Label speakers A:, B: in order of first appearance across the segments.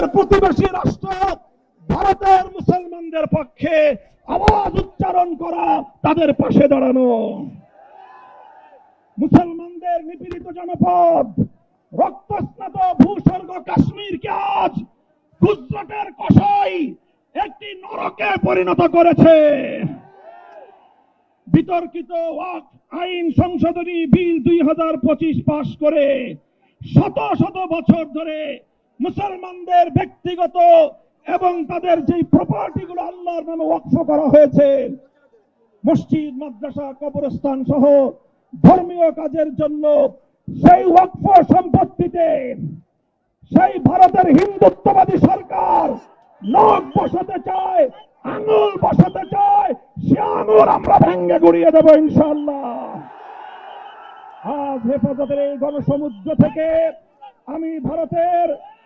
A: আমাদের প্রতিবেশী রাষ্ট্র, ভারতের মুসলমানদের পক্ষে আওয়াজ উচ্চারণ করা তাদের পাশে দাঁড়ানো। মুসলমানদের নিপীড়িত জনপদ, রক্তস্নাত ভূস্বর্গ কাশ্মীরকে আজ গুজরাটের কষাই একটি নরকে পরিণত করেছে। বিতর্কিত ওয়াক আইন সংশোধনী বিল দুই হাজার পঁচিশ পাশ করে শত শত বছর ধরে মুসলমানদের ব্যক্তিগত এবং তাদের যে প্রপার্টি গুলো আল্লাহর নামে ওয়াকফ করা হয়েছে, মসজিদ, মাদ্রাসা, কবরস্থান সহ ধর্মীয় কাজের জন্য সেই ওয়াকফ সম্পত্তিতে সেই ভারতের হিন্দুত্ববাদী সরকার লোক বসাতে চায়, আঙুল বসাতে চায়, সে আঙুল আমরা ভেঙ্গে গুড়িয়ে দেবো ইনশাল্লাহ আজ হেফাজতের এই গণসমুদ্র থেকে আমি ভারতের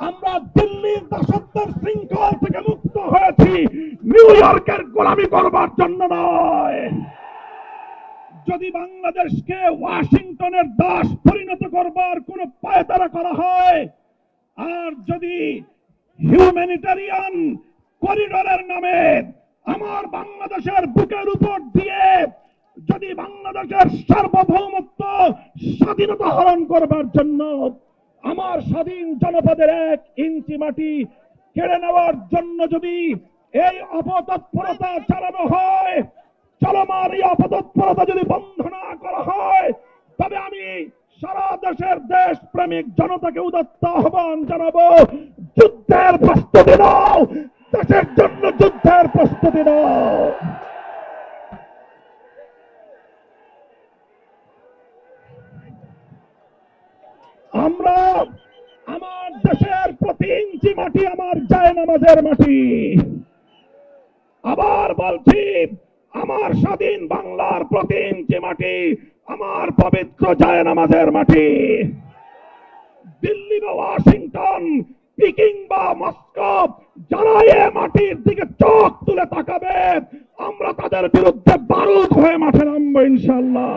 A: আমরা দিল্লির দাসত্বের শৃঙ্খল থেকে মুক্ত হয়েছি। নিউ ইয়র্কের গোলামি করবার জন্য নয়। যদি বাংলাদেশকে ওয়াশিংটনের দাস পরিণত করবার কোন পায়তারা করা হয়, আর যদি হিউম্যানিটারিয়ান করিডোরের নামে আমার বাংলাদেশের বুকের উপর দিয়ে যদি বাংলাদেশের সার্বভৌমত্ব স্বাধীনতা হরণ করবার জন্য আমার স্বাধীন জনপদের এক ইঞ্চি মাটি কেড়ে নেওয়ার জন্য যদি এই অপতৎপরতা চালানো হয় চলমান এই অপতৎপরতা যদি বন্ধ না করা হয়, তবে আমি সারা দেশের দেশ প্রেমিক জনতাকে উদত্ত আহ্বান জানাব, যুদ্ধের প্রস্তুতি নাও, দেশের জন্য যুদ্ধের প্রস্তুতি নাও। আমরা আমার যায় নামাজের মাটি। আবার বলছি, আমার স্বাধীন বাংলার প্রতি ইঞ্চি মাটি, আমার পবিত্র যায় নামাজের মাটি। দিল্লি বা ওয়াশিংটন, পিকিং বা মস্কো যারা এ মাটির দিকে চোখ তুলে তাকাবে, আমরা তাদের বিরুদ্ধে বারুদ হয়ে মাঠে নামবো ইনশাল্লাহ